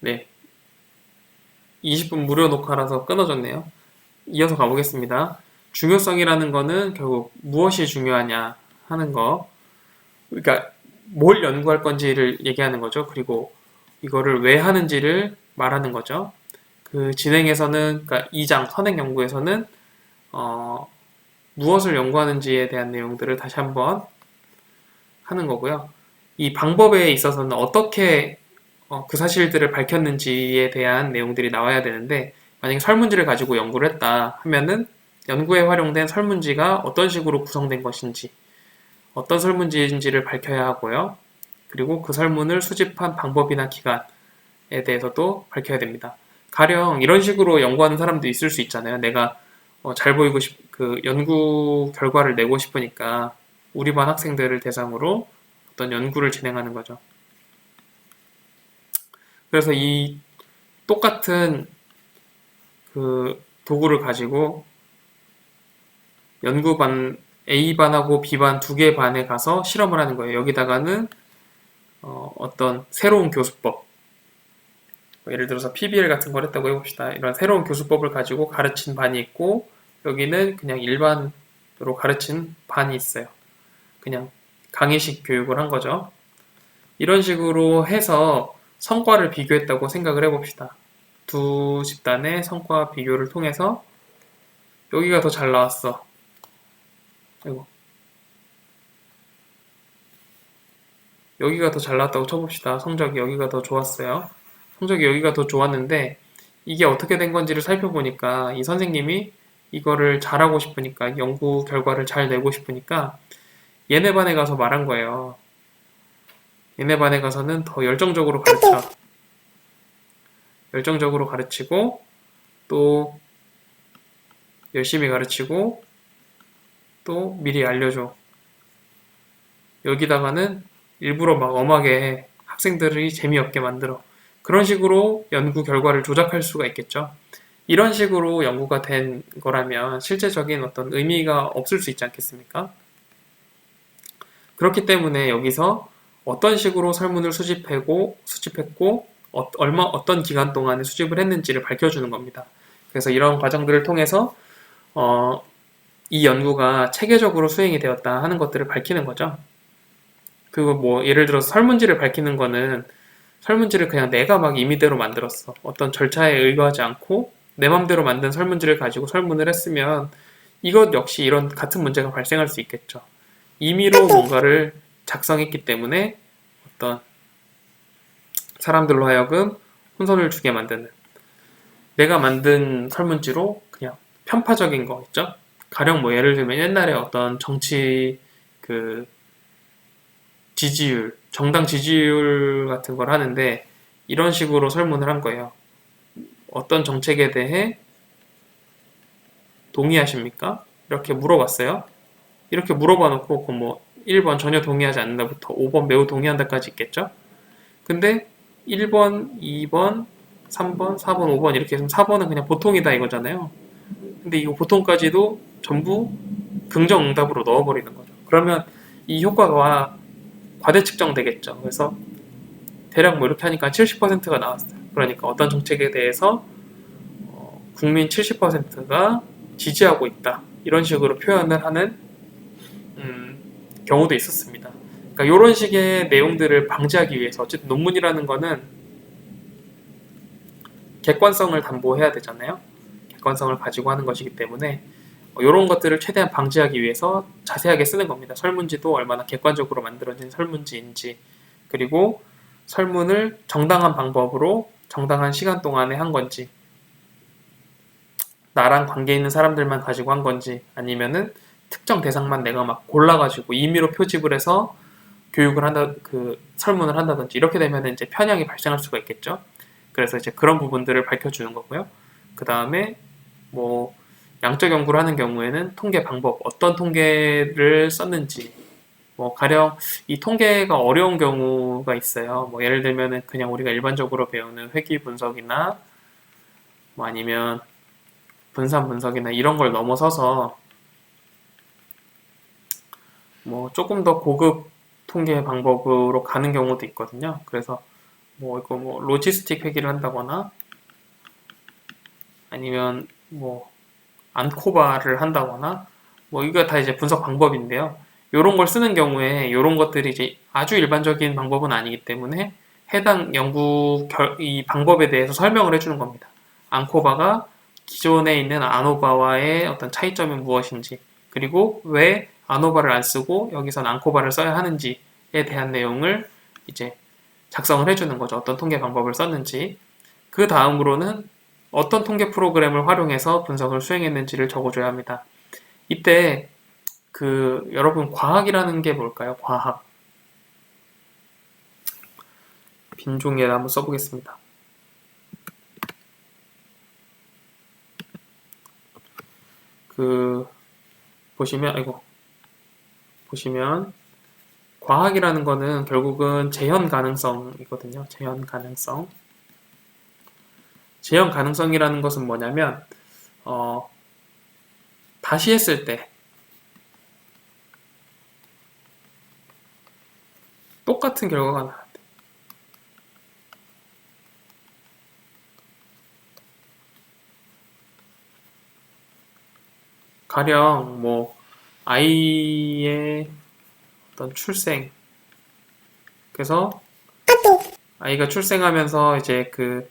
네. 20분 무료 녹화라서 끊어졌네요. 이어서 가보겠습니다. 중요성이라는 거는 결국 무엇이 중요하냐 하는 거. 그러니까 뭘 연구할 건지를 얘기하는 거죠. 그리고 이거를 왜 하는지를 말하는 거죠. 그 진행에서는, 그러니까 2장 선행 연구에서는 어, 무엇을 연구하는지에 대한 내용들을 다시 한번 하는 거고요. 이 방법에 있어서는 어떻게 어, 그 사실들을 밝혔는지에 대한 내용들이 나와야 되는데 만약에 설문지를 가지고 연구를 했다 하면은 연구에 활용된 설문지가 어떤 식으로 구성된 것인지 어떤 설문지인지를 밝혀야 하고요. 그리고 그 설문을 수집한 방법이나 기간에 대해서도 밝혀야 됩니다. 가령 이런 식으로 연구하는 사람도 있을 수 있잖아요. 내가 어, 잘 보이고 싶, 그 연구 결과를 내고 싶으니까 우리 반 학생들을 대상으로 어떤 연구를 진행하는 거죠. 그래서 이 똑같은 그 도구를 가지고 연구반 A반하고 B반 두 개 반에 가서 실험을 하는 거예요. 여기다가는 어, 어떤 새로운 교수법 뭐 예를 들어서 PBL 같은 걸 했다고 해봅시다. 이런 새로운 교수법을 가지고 가르친 반이 있고 여기는 그냥 일반으로 가르친 반이 있어요. 그냥 강의식 교육을 한 거죠. 이런 식으로 해서 성과를 비교했다고 생각을 해봅시다. 두 집단의 성과 비교를 통해서 여기가 더 잘 나왔어. 아이고. 여기가 더 잘 나왔다고 쳐봅시다. 성적이 여기가 더 좋았어요. 성적이 여기가 더 좋았는데 이게 어떻게 된 건지를 살펴보니까 이 선생님이 이거를 잘하고 싶으니까 연구 결과를 잘 내고 싶으니까 얘네 반에 가서 말한 거예요. 얘네 반에 가서는 더 열정적으로 가르쳐. 열정적으로 가르치고 또 열심히 가르치고 또 미리 알려줘. 여기다가는 일부러 막 엄하게 학생들이 재미없게 만들어. 그런 식으로 연구 결과를 조작할 수가 있겠죠. 이런 식으로 연구가 된 거라면 실제적인 어떤 의미가 없을 수 있지 않겠습니까? 그렇기 때문에 여기서 어떤 식으로 설문을 수집하고 수집했고 어, 얼마 어떤 기간 동안에 수집을 했는지를 밝혀주는 겁니다. 그래서 이런 과정들을 통해서 어, 이 연구가 체계적으로 수행이 되었다 하는 것들을 밝히는 거죠. 그리고 뭐 예를 들어서 설문지를 밝히는 거는 설문지를 그냥 내가 막 임의대로 만들었어. 어떤 절차에 의거하지 않고 내 맘대로 만든 설문지를 가지고 설문을 했으면 이것 역시 이런 같은 문제가 발생할 수 있겠죠. 임의로 뭔가를 작성했기 때문에 어떤 사람들로 하여금 혼선을 주게 만드는 내가 만든 설문지로 그냥 편파적인 거 있죠? 가령 뭐 예를 들면 옛날에 어떤 정치 그 지지율, 정당 지지율 같은 걸 하는데 이런 식으로 설문을 한 거예요. 어떤 정책에 대해 동의하십니까? 이렇게 물어봤어요. 이렇게 물어봐 놓고 그뭐 1번 전혀 동의하지 않는다부터 5번 매우 동의한다까지 있겠죠? 근데 1번, 2번, 3번, 4번, 5번 이렇게 해서 4번은 그냥 보통이다 이거잖아요. 근데 이거 보통까지도 전부 긍정 응답으로 넣어버리는 거죠. 그러면 이 효과가 과대 측정되겠죠. 그래서 대략 뭐 이렇게 하니까 70%가 나왔어요. 그러니까 어떤 정책에 대해서 어, 국민 70%가 지지하고 있다. 이런 식으로 표현을 하는 음, 경우도 있었습니다. 그러니까 이런 식의 내용들을 방지하기 위해서 어쨌든 논문이라는 거는 객관성을 담보해야 되잖아요. 객관성을 가지고 하는 것이기 때문에 이런 것들을 최대한 방지하기 위해서 자세하게 쓰는 겁니다. 설문지도 얼마나 객관적으로 만들어진 설문지인지 그리고 설문을 정당한 방법으로 정당한 시간 동안에 한 건지 나랑 관계 있는 사람들만 가지고 한 건지 아니면은 특정 대상만 내가 막 골라가지고 임의로 표집을 해서 교육을 한다 그 설문을 한다든지 이렇게 되면 이제 편향이 발생할 수가 있겠죠. 그래서 이제 그런 부분들을 밝혀주는 거고요. 그 다음에 뭐 양적 연구를 하는 경우에는 통계 방법 어떤 통계를 썼는지 뭐 가령 이 통계가 어려운 경우가 있어요. 뭐 예를 들면은 그냥 우리가 일반적으로 배우는 회귀 분석이나 뭐 아니면 분산 분석이나 이런 걸 넘어서서 뭐 조금 더 고급 통계 방법으로 가는 경우도 있거든요. 그래서 뭐 이거 뭐 로지스틱 회계를 한다거나 아니면 뭐 안코바를 한다거나 뭐 이거 다 이제 분석 방법인데요. 이런 걸 쓰는 경우에 이런 것들이 이제 아주 일반적인 방법은 아니기 때문에 해당 연구 결, 이 방법에 대해서 설명을 해주는 겁니다. 안코바가 기존에 있는 아노바와의 어떤 차이점이 무엇인지 그리고 왜 아노바를 안 쓰고 여기선 안코바를 써야 하는지에 대한 내용을 이제 작성을 해주는 거죠. 어떤 통계 방법을 썼는지. 그 다음으로는 어떤 통계 프로그램을 활용해서 분석을 수행했는지를 적어줘야 합니다. 이때 그 여러분 과학이라는 게 뭘까요? 과학. 빈 종이에 한번 써보겠습니다. 그 보시면 아이고 보시면 과학이라는 거는 결국은 재현 가능성이거든요. 재현 가능성. 재현 가능성이라는 것은 뭐냐면 어, 다시 했을 때 똑같은 결과가 돼. 가령 뭐 아이의 어떤 출생. 그래서 아이가 출생하면서 이제 그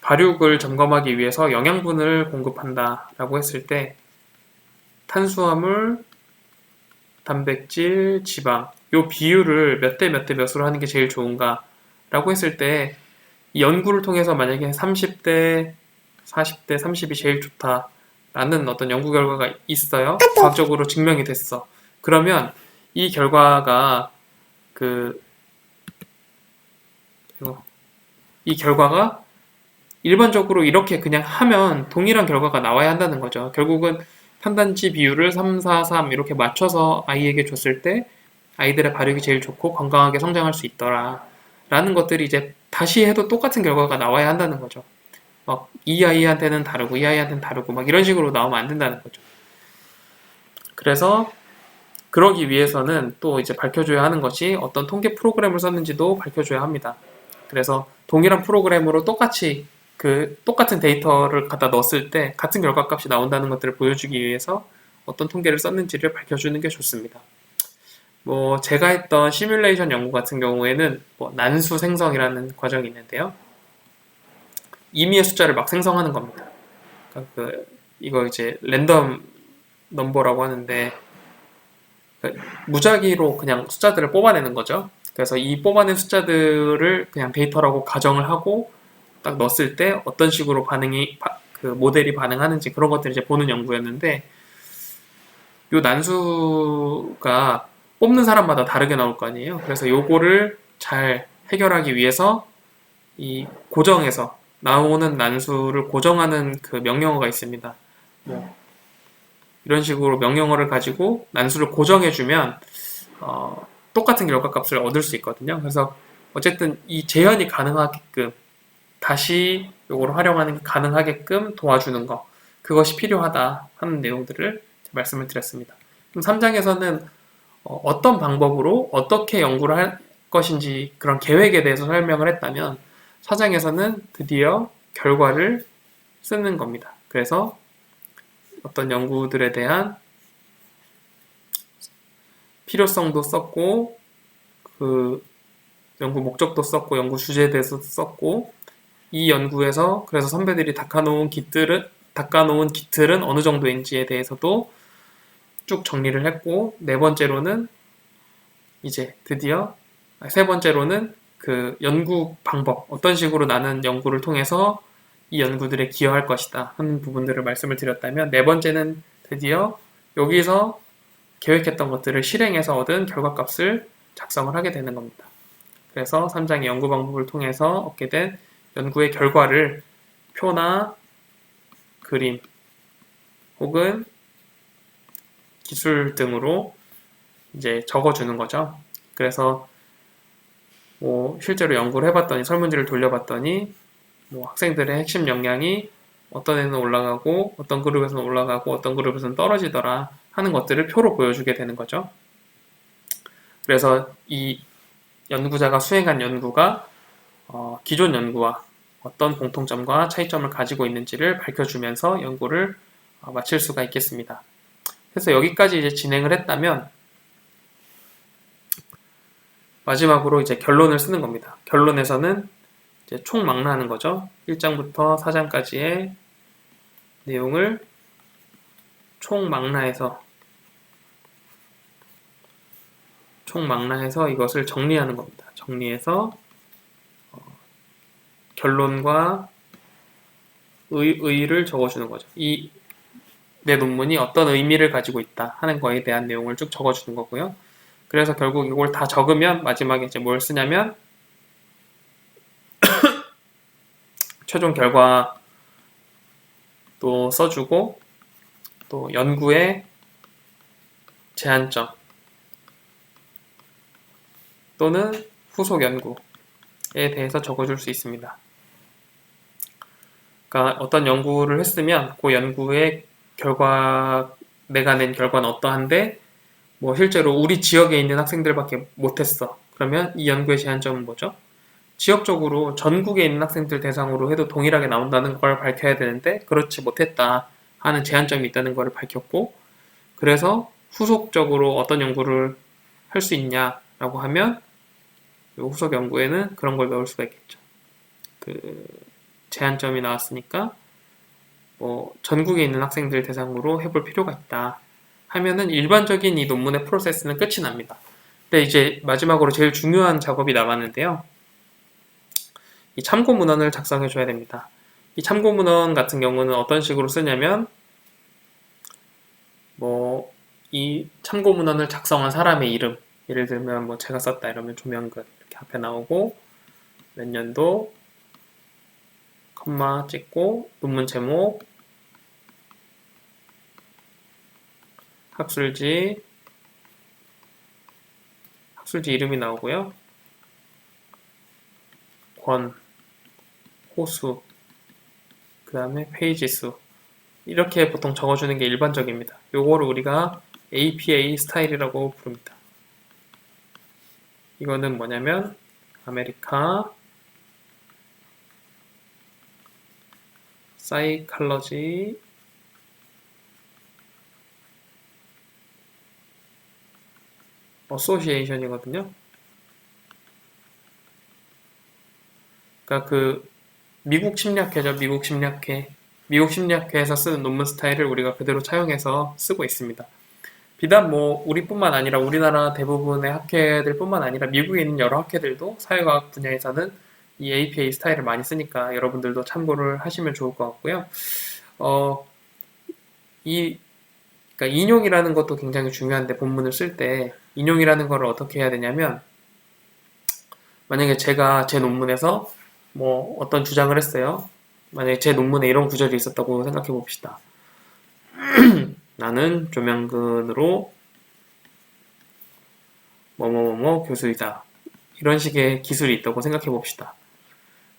발육을 점검하기 위해서 영양분을 공급한다라고 했을 때 탄수화물, 단백질, 지방 요 비율을 몇 대 몇 대 몇으로 하는 게 제일 좋은가라고 했을 때이 연구를 통해서 만약에 30대, 40대, 30이 제일 좋다 라는 어떤 연구 결과가 있어요. 과학적으로 증명이 됐어. 그러면 이 결과가 그 이 결과가 일반적으로 이렇게 그냥 하면 동일한 결과가 나와야 한다는 거죠. 결국은 판단치 비율을 3, 4, 3 이렇게 맞춰서 아이에게 줬을 때 아이들의 발육이 제일 좋고 건강하게 성장할 수 있더라. 라는 것들이 이제 다시 해도 똑같은 결과가 나와야 한다는 거죠. 막 이 아이한테는 다르고 이 아이한테는 다르고 막 이런 식으로 나오면 안 된다는 거죠. 그래서 그러기 위해서는 또 이제 밝혀줘야 하는 것이 어떤 통계 프로그램을 썼는지도 밝혀줘야 합니다. 그래서 동일한 프로그램으로 똑같이 그 똑같은 데이터를 갖다 넣었을 때 같은 결과값이 나온다는 것들을 보여주기 위해서 어떤 통계를 썼는지를 밝혀주는 게 좋습니다. 뭐 제가 했던 시뮬레이션 연구 같은 경우에는 뭐 난수 생성이라는 과정이 있는데요. 임의의 숫자를 막 생성하는 겁니다. 그러니까 그 이거 이제 랜덤 넘버라고 하는데 그 무작위로 그냥 숫자들을 뽑아내는 거죠. 그래서 이 뽑아낸 숫자들을 그냥 데이터라고 가정을 하고 딱 넣었을 때 어떤 식으로 반응이 그 모델이 반응하는지 그런 것들을 이제 보는 연구였는데 요 난수가 뽑는 사람마다 다르게 나올 거 아니에요. 그래서 요거를 잘 해결하기 위해서 이 고정해서 나오는 난수를 고정하는 그 명령어가 있습니다. 뭐 이런 식으로 명령어를 가지고 난수를 고정해주면 어, 똑같은 결과값을 얻을 수 있거든요. 그래서 어쨌든 이 재현이 가능하게끔 다시 요거를 활용하는 게 가능하게끔 도와주는 거 그것이 필요하다 하는 내용들을 말씀을 드렸습니다. 그럼 3장에서는 어, 떤 방법으로 어떻게 연구를 할 것인지 그런 계획에 대해서 설명을 했다면 4장에서는 드디어 결과를 쓰는 겁니다. 그래서 어떤 연구들에 대한 필요성도 썼고 그 연구 목적도 썼고 연구 주제에 대해서 썼고 이 연구에서 그래서 선배들이 닦아놓은 깃들은 닦아놓은 깃틀은 어느 정도인지에 대해서도 쭉 정리를 했고 네 번째로는 이제 드디어 세 번째로는 그 연구 방법 어떤 식으로 나는 연구를 통해서 이 연구들에 기여할 것이다 하는 부분들을 말씀을 드렸다면 네 번째는 드디어 여기서 계획했던 것들을 실행해서 얻은 결과값을 작성을 하게 되는 겁니다. 그래서 3장의 연구 방법을 통해서 얻게 된 연구의 결과를 표나 그림 혹은 기술 등으로 이제 적어주는 거죠. 그래서 뭐 실제로 연구를 해봤더니 설문지를 돌려봤더니 뭐 학생들의 핵심 역량이 어떤 애는 올라가고 어떤 그룹에서는 올라가고 어떤 그룹에서는 떨어지더라 하는 것들을 표로 보여주게 되는 거죠. 그래서 이 연구자가 수행한 연구가 어, 기존 연구와 어떤 공통점과 차이점을 가지고 있는지를 밝혀주면서 연구를 어, 마칠 수가 있겠습니다. 그래서 여기까지 이제 진행을 했다면 마지막으로 이제 결론을 쓰는 겁니다. 결론에서는 이제 총망라하는 거죠. 1장부터 4장까지의 내용을 총망라해서 총망라해서 이것을 정리하는 겁니다. 정리해서 어, 결론과 의, 의를 적어주는 거죠. 이 내 논문이 어떤 의미를 가지고 있다 하는 거에 대한 내용을 쭉 적어주는 거고요. 그래서 결국 이걸 다 적으면 마지막에 이제 뭘 쓰냐면 최종 결과 또 써주고 또 연구의 제한점 또는 후속 연구에 대해서 적어줄 수 있습니다. 그러니까 어떤 연구를 했으면 그 연구의 결과 내가 낸 결과는 어떠한데 뭐 실제로 우리 지역에 있는 학생들밖에 못했어. 그러면 이 연구의 제한점은 뭐죠? 지역적으로 전국에 있는 학생들 대상으로 해도 동일하게 나온다는 걸 밝혀야 되는데 그렇지 못했다 하는 제한점이 있다는 걸 밝혔고 그래서 후속적으로 어떤 연구를 할 수 있냐라고 하면 후속 연구에는 그런 걸 넣을 수가 있겠죠. 그 제한점이 나왔으니까 뭐 전국에 있는 학생들 대상으로 해볼 필요가 있다 하면은 일반적인 이 논문의 프로세스는 끝이 납니다. 근데 이제 마지막으로 제일 중요한 작업이 남았는데요. 이 참고 문헌을 작성해 줘야 됩니다. 이 참고 문헌 같은 경우는 어떤 식으로 쓰냐면 뭐 이 참고 문헌을 작성한 사람의 이름 예를 들면 뭐 제가 썼다 이러면 조명근 이렇게 앞에 나오고 몇 년도 컴마 찍고 논문 제목 학술지 학술지 이름이 나오고요. 권, 호수, 그 다음에 페이지 수 이렇게 보통 적어주는 게 일반적입니다. 요거를 우리가 APA 스타일이라고 부릅니다. 이거는 뭐냐면 아메리카 사이칼러지 어소시에이션이거든요. 그러니까 그 미국 심리학회죠. 미국 심리학회. 미국 심리학회에서 쓰는 논문 스타일을 우리가 그대로 차용해서 쓰고 있습니다. 비단 뭐 우리뿐만 아니라 우리나라 대부분의 학회들뿐만 아니라 미국에 있는 여러 학회들도 사회과학 분야에서는 이 APA 스타일을 많이 쓰니까 여러분들도 참고를 하시면 좋을 것 같고요. 어, 이 그러니까 인용이라는 것도 굉장히 중요한데 본문을 쓸때 인용이라는 걸 어떻게 해야 되냐면 만약에 제가 제 논문에서 뭐 어떤 주장을 했어요. 만약에 제 논문에 이런 구절이 있었다고 생각해 봅시다. 나는 조명근으로 뭐뭐뭐뭐 교수이다. 이런 식의 기술이 있다고 생각해 봅시다.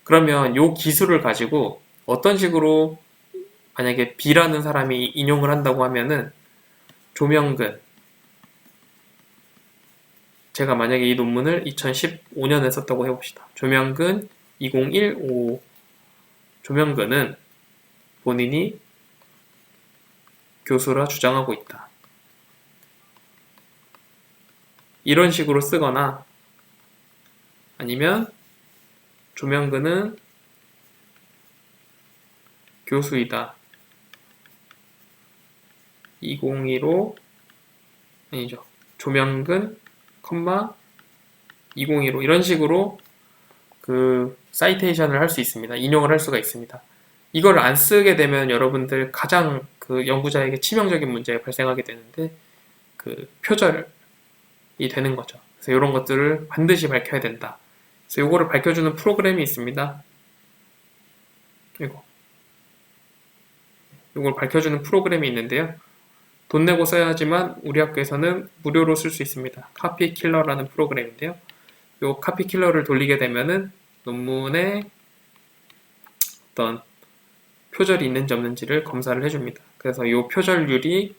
그러면 이 기술을 가지고 어떤 식으로 만약에 B라는 사람이 인용을 한다고 하면은 조명근 제가 만약에 이 논문을 2015년에 썼다고 해봅시다. 조명근 2015 조명근은 본인이 교수라 주장하고 있다. 이런 식으로 쓰거나 아니면 조명근은 교수이다. 2015 아니죠. 조명근, 컴마 2015 이런 식으로 그 사이테이션을 할 수 있습니다. 인용을 할 수가 있습니다. 이걸 안 쓰게 되면 여러분들 가장 그 연구자에게 치명적인 문제가 발생하게 되는데 그 표절이 되는 거죠. 그래서 이런 것들을 반드시 밝혀야 된다. 그래서 이거를 밝혀주는 프로그램이 있습니다. 이거. 이걸 밝혀주는 프로그램이 있는데요. 돈 내고 써야 하지만 우리 학교에서는 무료로 쓸 수 있습니다. 카피 킬러라는 프로그램인데요. 이 카피 킬러를 돌리게 되면은 논문에 어떤 표절이 있는지 없는지를 검사를 해줍니다. 그래서 이 표절률이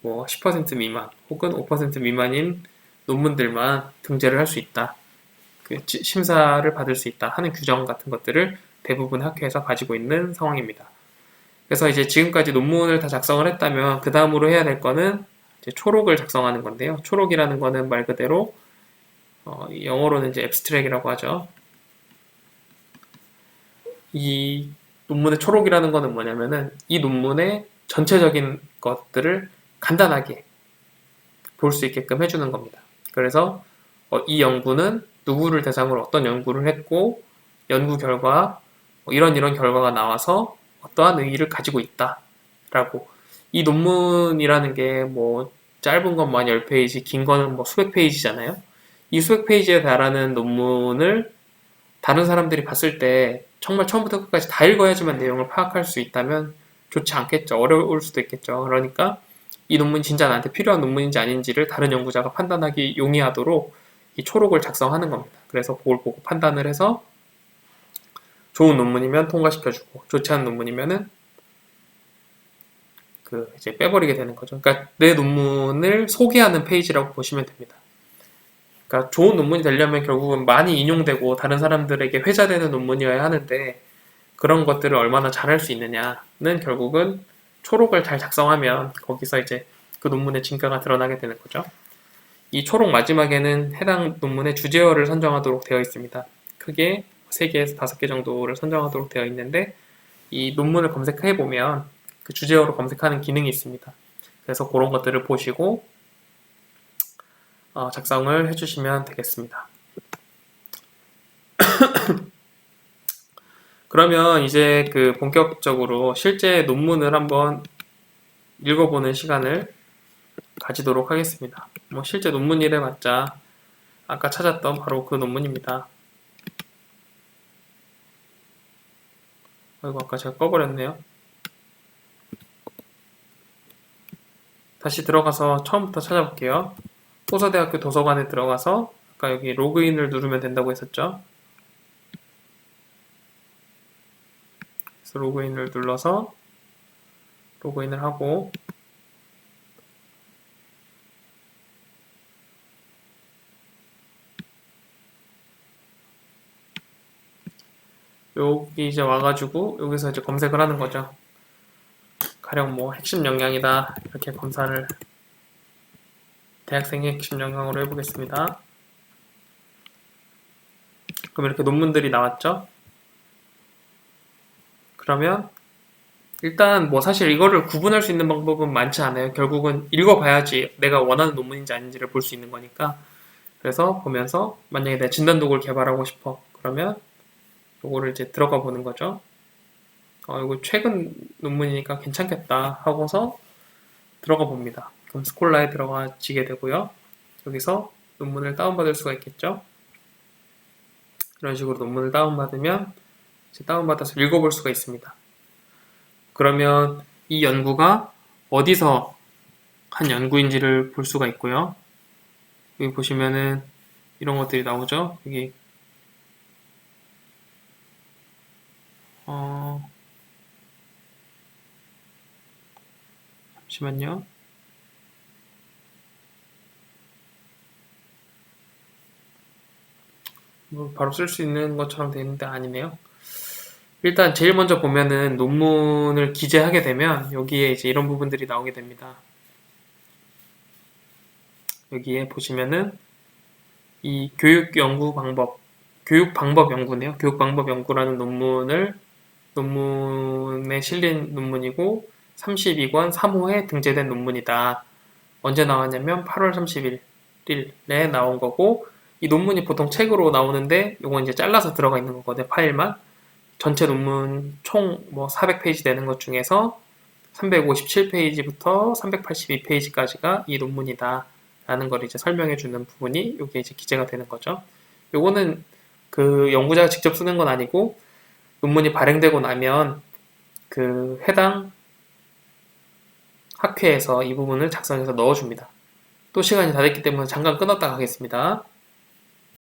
뭐 10% 미만 혹은 5% 미만인 논문들만 등재를 할 수 있다. 그 지- 심사를 받을 수 있다 하는 규정 같은 것들을 대부분 학회에서 가지고 있는 상황입니다. 그래서 이제 지금까지 논문을 다 작성을 했다면 그 다음으로 해야 될 거는 이제 초록을 작성하는 건데요. 초록이라는 거는 말 그대로 어, 영어로는 이제 앱스트랙이라고 하죠. 이 논문의 초록이라는 거는 뭐냐면은 이 논문의 전체적인 것들을 간단하게 볼 수 있게끔 해주는 겁니다. 그래서 어, 이 연구는 누구를 대상으로 어떤 연구를 했고 연구 결과 뭐 이런 이런 결과가 나와서 어떠한 의의를 가지고 있다라고 이 논문이라는 게 뭐 짧은 것만 10페이지, 긴 거는 뭐 수백 페이지잖아요. 이 수백 페이지에 달하는 논문을 다른 사람들이 봤을 때 정말 처음부터 끝까지 다 읽어야지만 내용을 파악할 수 있다면 좋지 않겠죠. 어려울 수도 있겠죠. 그러니까 이 논문이 진짜 나한테 필요한 논문인지 아닌지를 다른 연구자가 판단하기 용이하도록 이 초록을 작성하는 겁니다. 그래서 그걸 보고 판단을 해서 좋은 논문이면 통과시켜주고 좋지 않은 논문이면은 그 이제 빼버리게 되는 거죠. 그러니까 내 논문을 소개하는 페이지라고 보시면 됩니다. 그러니까 좋은 논문이 되려면 결국은 많이 인용되고 다른 사람들에게 회자되는 논문이어야 하는데 그런 것들을 얼마나 잘할 수 있느냐는 결국은 초록을 잘 작성하면 거기서 이제 그 논문의 진가가 드러나게 되는 거죠. 이 초록 마지막에는 해당 논문의 주제어를 선정하도록 되어 있습니다. 크게 3개에서 5개 정도를 선정하도록 되어 있는데 이 논문을 검색해 보면 그 주제어로 검색하는 기능이 있습니다. 그래서 그런 것들을 보시고 어, 작성을 해주시면 되겠습니다. 그러면 이제 그 본격적으로 실제 논문을 한번 읽어보는 시간을 가지도록 하겠습니다. 뭐 실제 논문이래 봤자 아까 찾았던 바로 그 논문입니다. 아이고 아까 제가 꺼버렸네요. 다시 들어가서 처음부터 찾아볼게요. 호서대학교 도서관에 들어가서 아까 여기 로그인을 누르면 된다고 했었죠. 그래서 로그인을 눌러서 로그인을 하고 여기 이제 와가지고 여기서 이제 검색을 하는 거죠. 가령 뭐 핵심 역량이다 이렇게 검사를 대학생의 핵심 역량으로 해보겠습니다. 그럼 이렇게 논문들이 나왔죠? 그러면 일단 뭐 사실 이거를 구분할 수 있는 방법은 많지 않아요. 결국은 읽어봐야지 내가 원하는 논문인지 아닌지를 볼 수 있는 거니까. 그래서 보면서 만약에 내가 진단독을 개발하고 싶어. 그러면 요거를 이제 들어가 보는 거죠. 어, 이거 최근 논문이니까 괜찮겠다 하고서 들어가 봅니다. 그럼 스콜라에 들어가지게 되고요. 여기서 논문을 다운받을 수가 있겠죠. 이런 식으로 논문을 다운받으면 이제 다운받아서 읽어볼 수가 있습니다. 그러면 이 연구가 어디서 한 연구인지를 볼 수가 있고요. 여기 보시면은 이런 것들이 나오죠. 여기 어 잠시만요. 뭐 바로 쓸 수 있는 것처럼 되어 있는데 아니네요. 일단 제일 먼저 보면은 논문을 기재하게 되면 여기에 이제 이런 부분들이 나오게 됩니다. 여기에 보시면은 이 교육 연구 방법, 교육 방법 연구네요. 교육 방법 연구라는 논문을 논문에 실린 논문이고 32권 3호에 등재된 논문이다. 언제 나왔냐면 8월 31일에 나온 거고 이 논문이 보통 책으로 나오는데 이건 이제 잘라서 들어가 있는 거거든요. 파일만. 전체 논문 총 뭐 400페이지 되는 것 중에서 357페이지부터 382페이지까지가 이 논문이다. 라는 걸 이제 설명해 주는 부분이 이게 이제 기재가 되는 거죠. 요거는 그 연구자가 직접 쓰는 건 아니고 논문이 발행되고 나면 그 해당 학회에서 이 부분을 작성해서 넣어줍니다. 또 시간이 다 됐기 때문에 잠깐 끊었다 가겠습니다.